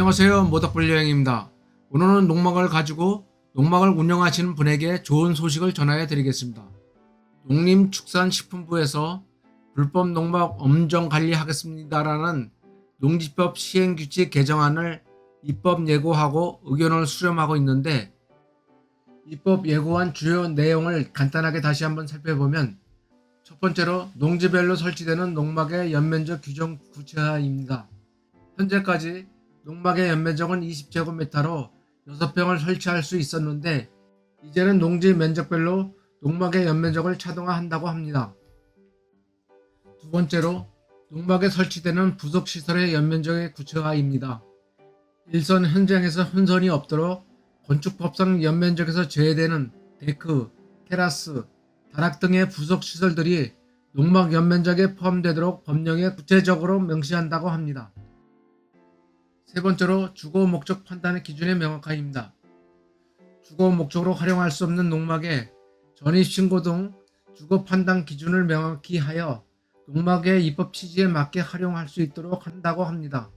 안녕하세요. 모닥불여행입니다. 오늘은 농막을 가지고 농막을 운영하시는 분에게 좋은 소식을 전해 드리겠습니다. 농림축산식품부에서 불법 농막 엄정 관리하겠습니다라는 농지법 시행규칙 개정안을 입법 예고하고 의견을 수렴하고 있는데 입법 예고안 주요 내용을 간단하게 다시 한번 살펴보면 첫 번째로 농지별로 설치되는 농막의 연면적 규정 구체화입니다. 현재까지 농막의 연면적은 20제곱미터로 6평을 설치할 수 있었는데 이제는 농지 면적별로 농막의 연면적을 차등화한다고 합니다. 두 번째로 농막에 설치되는 부속시설의 연면적의 구체화입니다. 일선 현장에서 혼선이 없도록 건축법상 연면적에서 제외되는 데크, 테라스, 다락 등의 부속시설들이 농막 연면적에 포함되도록 법령에 구체적으로 명시한다고 합니다. 세 번째로 주거 목적 판단의 기준의 명확화입니다. 주거 목적으로 활용할 수 없는 농막에 전입신고 등 주거 판단 기준을 명확히 하여 농막의 입법 취지에 맞게 활용할 수 있도록 한다고 합니다.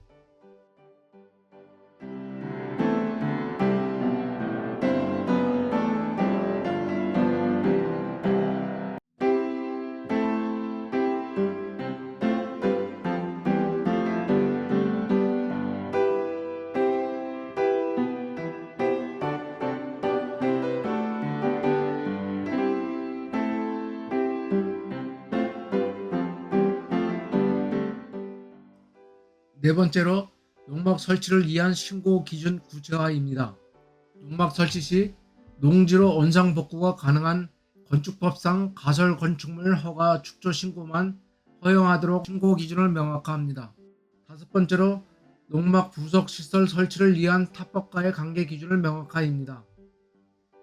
네 번째로 농막 설치를 위한 신고 기준 구체화입니다. 농막 설치 시 농지로 원상 복구가 가능한 건축법상 가설 건축물 허가 축조 신고만 허용하도록 신고 기준을 명확화합니다. 다섯 번째로 농막 부속 시설 설치를 위한 타법과의 관계 기준을 명확화입니다.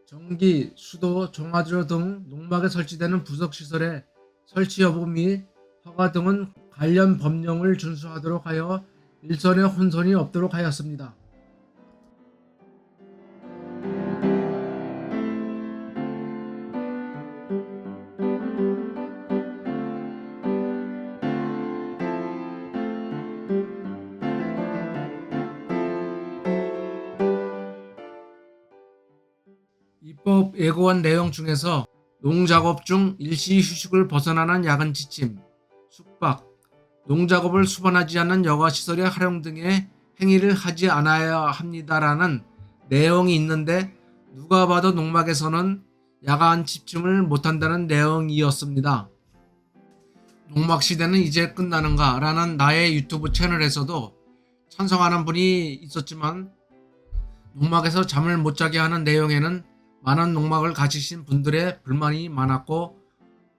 전기, 수도, 정화조 등 농막에 설치되는 부속 시설의 설치 여부 및 허가 등은 관련 법령을 준수하도록 하여 일선의 혼선이 없도록 하였습니다. 입법 예고한 내용 중에서 농작업 중 일시 휴식을 벗어나는 야간 지침, 숙박, 농작업을 수반하지 않는 여가시설의 활용 등의 행위를 하지 않아야 합니다라는 내용이 있는데 누가 봐도 농막에서는 야간 집중을 못한다는 내용이었습니다. 농막 시대는 이제 끝나는가 라는 나의 유튜브 채널에서도 찬성하는 분이 있었지만 농막에서 잠을 못 자게 하는 내용에는 많은 농막을 가지신 분들의 불만이 많았고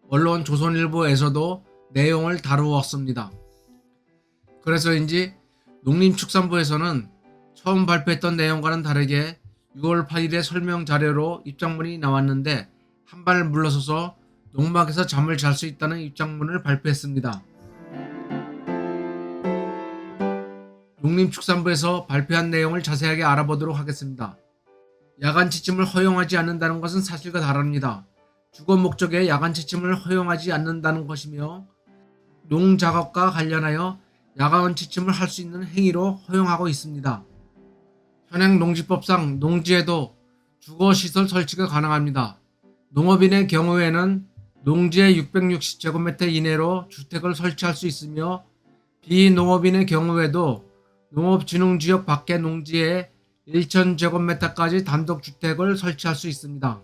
언론 조선일보에서도 내용을 다루었습니다. 그래서인지 농림축산부에서는 처음 발표했던 내용과는 다르게 6월 8일에 설명 자료로 입장문이 나왔는데 한 발 물러서서 농막에서 잠을 잘 수 있다는 입장문을 발표했습니다. 농림축산부에서 발표한 내용을 자세하게 알아보도록 하겠습니다. 야간 취침을 허용하지 않는다는 것은 사실과 다릅니다. 주거 목적에 야간 취침을 허용하지 않는다는 것이며 농작업과 관련하여 야간 취침을 할 수 있는 행위로 허용하고 있습니다. 현행 농지법상 농지에도 주거시설 설치가 가능합니다. 농업인의 경우에는 농지의 660제곱미터 이내로 주택을 설치할 수 있으며 비농업인의 경우에도 농업진흥지역 밖의 농지에 1000제곱미터까지 단독주택을 설치할 수 있습니다.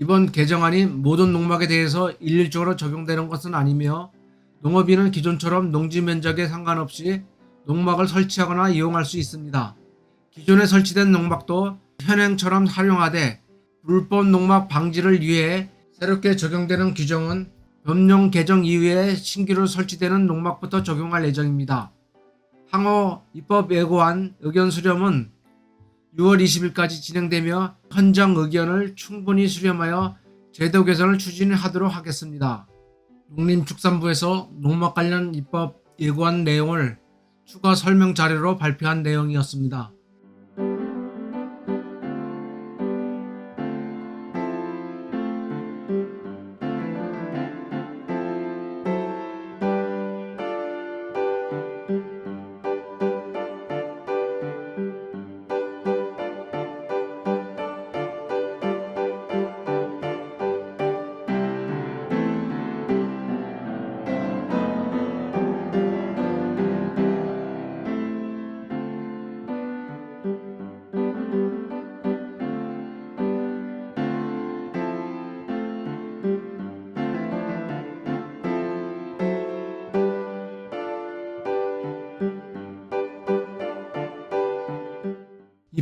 이번 개정안이 모든 농막에 대해서 일률적으로 적용되는 것은 아니며 농업인은 기존처럼 농지 면적에 상관없이 농막을 설치하거나 이용할 수 있습니다. 기존에 설치된 농막도 현행처럼 활용하되 불법 농막 방지를 위해 새롭게 적용되는 규정은 법령 개정 이후에 신규로 설치되는 농막부터 적용할 예정입니다. 향후 입법 예고안 의견 수렴은 6월 20일까지 진행되며 현장 의견을 충분히 수렴하여 제도 개선을 추진하도록 하겠습니다. 농림축산부에서 농막 관련 입법 예고한 내용을 추가 설명 자료로 발표한 내용이었습니다.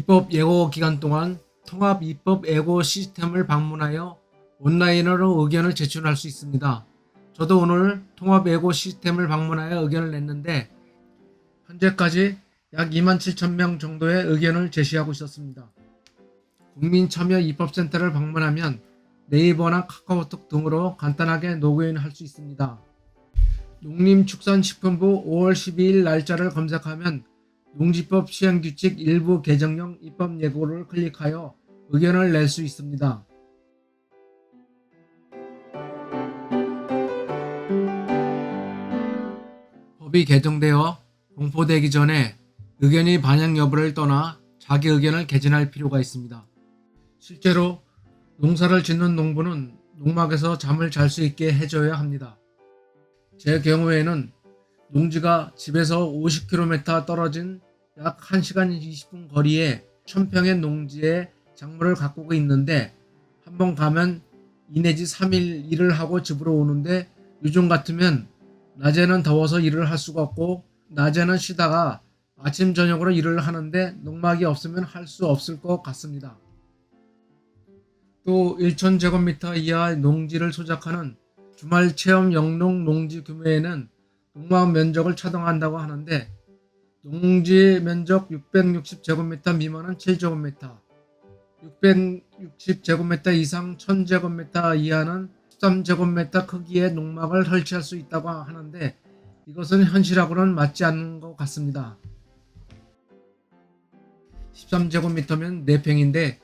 입법 예고 기간 동안 통합 입법 예고 시스템을 방문하여 온라인으로 의견을 제출할 수 있습니다. 저도 오늘 통합 예고 시스템을 방문하여 의견을 냈는데 현재까지 약 2만 7천 명 정도의 의견을 제시하고 있었습니다. 국민참여 입법센터를 방문하면 네이버나 카카오톡 등으로 간단하게 로그인할 수 있습니다. 농림축산식품부 5월 12일 날짜를 검색하면 농지법 시행규칙 일부 개정령 입법 예고를 클릭하여 의견을 낼 수 있습니다. 법이 개정되어 공포되기 전에 의견이 반영 여부를 떠나 자기 의견을 개진할 필요가 있습니다. 실제로 농사를 짓는 농부는 농막에서 잠을 잘 수 있게 해줘야 합니다. 제 경우에는 농지가 집에서 50km 떨어진 약 1시간 20분 거리에 천평의 농지에 작물을 가꾸고 있는데 한 번 가면 2 내지 3일 일을 하고 집으로 오는데 요즘 같으면 낮에는 더워서 일을 할 수가 없고 낮에는 쉬다가 아침 저녁으로 일을 하는데 농막이 없으면 할 수 없을 것 같습니다. 또 1,000제곱미터 이하 농지를 소작하는 주말 체험 영농 농지 규모에는 농막 면적을 차등한다고 하는데 농지 면적 660제곱미터 미만은 7제곱미터, 660제곱미터 이상 1000제곱미터 이하는 13제곱미터 크기의 농막을 설치할 수 있다고 하는데 이것은 현실하고는 맞지 않는 것 같습니다. 13제곱미터면 4평인데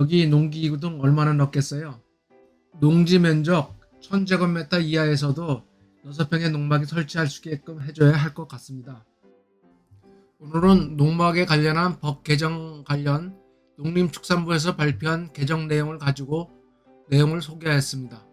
여기 농기구 등 얼마나 넣겠어요? 농지 면적 1000제곱미터 이하에서도 6평의 농막이 설치할 수 있게끔 해줘야 할 것 같습니다. 오늘은 농막에 관련한 법 개정 관련 농림축산부에서 발표한 개정 내용을 가지고 내용을 소개하였습니다.